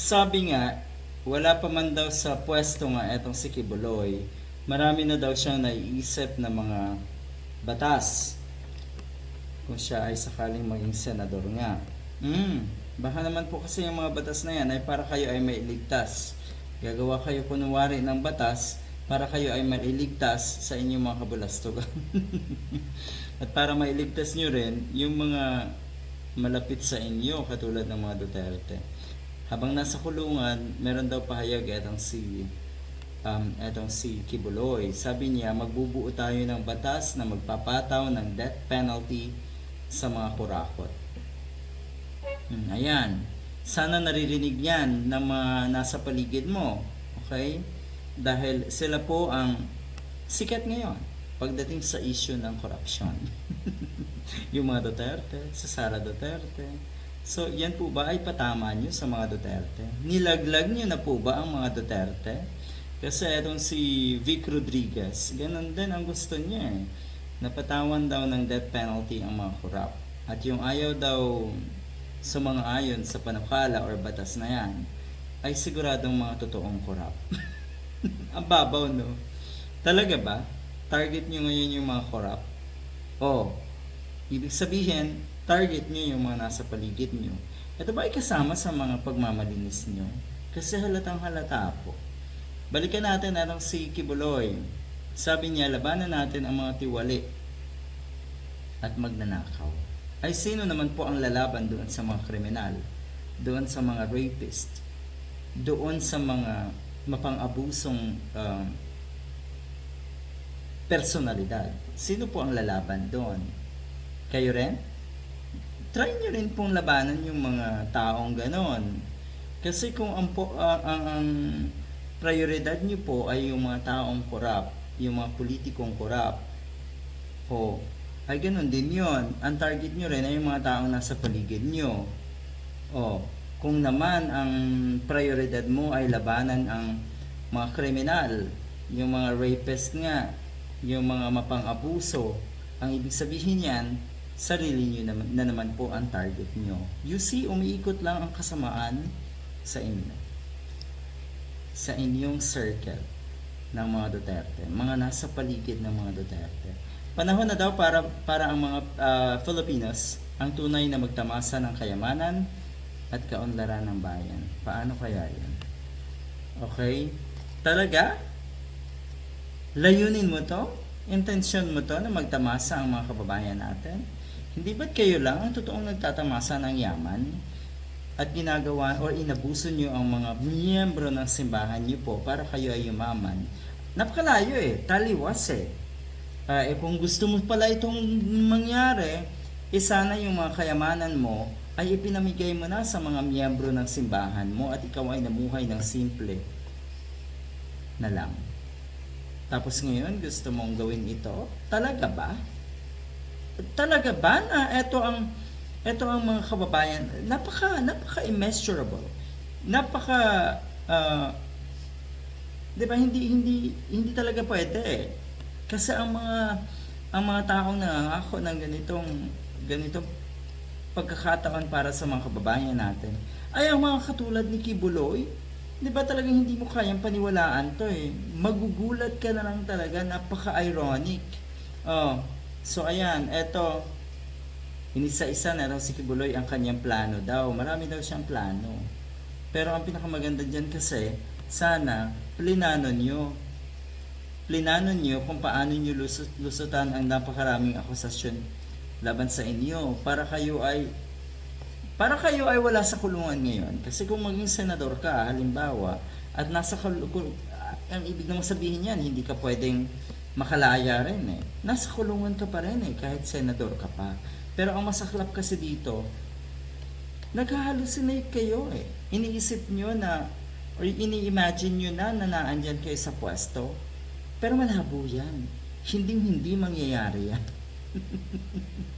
sabi nga, wala pa man daw sa pwesto nga etong si Kibuloy, marami na daw siyang naiisip na mga batas kung siya ay sakaling maging senador nga. Mm, baka naman po kasi yung mga batas na yan ay para kayo ay mailigtas. Gagawa kayo kunwari ng batas para kayo ay mailigtas sa inyong mga kabulastugan. At para mailigtas nyo rin yung mga malapit sa inyo katulad ng mga Duterte. Habang nasa kulungan, meron daw pahayag etong si um, etong si Kibuloy. Sabi niya, magbubuo tayo ng batas na magpapataw ng death penalty sa mga kurakot. Hmm, ayan. Sana naririnig yan ng mga nasa paligid mo. Okay? Dahil sila po ang sikat ngayon pagdating sa issue ng corruption. yung mga Duterte, sa Sara Duterte. So, yan po ba ay patama nyo sa mga Duterte? Nilaglag nyo na po ba ang mga Duterte? Kasi itong si Vic Rodriguez, ganun din ang gusto niya eh. Napatawan daw ng death penalty ang mga korap. At yung ayaw daw sa mga ayon sa panukala or batas na yan, ay siguradong mga totoong korap. ang babaw no? Talaga ba? Target nyo ngayon yung mga korap? Oh, ibig sabihin, target nyo yung mga nasa paligid nyo. Ito ba ay kasama sa mga pagmamalinis nyo? Kasi halatang halata po. Balikan natin anong si Kibuloy. Sabi niya, labanan natin ang mga tiwali at magnanakaw. Ay sino naman po ang lalaban doon sa mga kriminal? Doon sa mga rapist? Doon sa mga mapang-abusong um, personalidad? Sino po ang lalaban doon? Kayo rin? Try nyo rin pong labanan yung mga taong ganon. Kasi kung ang, po, ang, ang, ang prioridad nyo po ay yung mga taong korap, yung mga politikong korap, o ay ganun din yon Ang target nyo rin ay yung mga taong nasa paligid nyo. O, kung naman ang prioridad mo ay labanan ang mga kriminal, yung mga rapist nga, yung mga mapang-abuso, ang ibig sabihin yan, sarili nyo naman, na naman po ang target nyo. You see, umiikot lang ang kasamaan sa inyo. Sa inyong circle ng mga Duterte, mga nasa paligid ng mga Duterte. Panahon na daw para para ang mga ah, Filipinos ang tunay na magtamasa ng kayamanan at kaunlaran ng bayan. Paano kaya 'yan? Okay? Talaga? Layunin mo to? Intensyon mo to na magtamasa ang mga kababayan natin? Hindi ba't kayo lang ang totoong nagtatamasa ng yaman? At ginagawa or inabuso nyo ang mga miyembro ng simbahan nyo po para kayo ay yumaman. Napakalayo eh, taliwas eh. Ah, eh kung gusto mo pala itong mangyari, eh sana yung mga kayamanan mo ay ipinamigay mo na sa mga miyembro ng simbahan mo at ikaw ay namuhay ng simple na lang. Tapos ngayon, gusto mong gawin ito? Talaga ba? Talaga ba na ito ang ito ang mga kababayan, napaka napaka immeasurable. Napaka ah, 'di ba hindi hindi hindi talaga pwede. eh. Kasi ang mga ang mga taong nangangako ng ganitong ganitong pagkakataon para sa mga kababayan natin ay ang mga katulad ni Kibuloy. 'Di ba talagang hindi mo kayang paniwalaan 'to eh. Magugulat ka na lang talaga, napaka-ironic. Oh, so ayan, eto Inisa-isa na raw si Kibuloy ang kanyang plano daw. Marami daw siyang plano. Pero ang pinakamaganda dyan kasi, sana, plinano nyo. Plinano nyo kung paano nyo lusot, lusutan ang napakaraming akusasyon laban sa inyo. Para kayo ay para kayo ay wala sa kulungan ngayon. Kasi kung maging senador ka, halimbawa, at nasa kulungan, ang ibig naman sabihin yan, hindi ka pwedeng makalaya rin eh. Nasa kulungan ka pa rin eh, kahit senador ka pa. Pero ang masaklap kasi dito, nag-hallucinate kayo eh. Iniisip nyo na, or ini-imagine nyo na na naandyan kayo sa pwesto. Pero malabo yan. Hindi hindi mangyayari yan.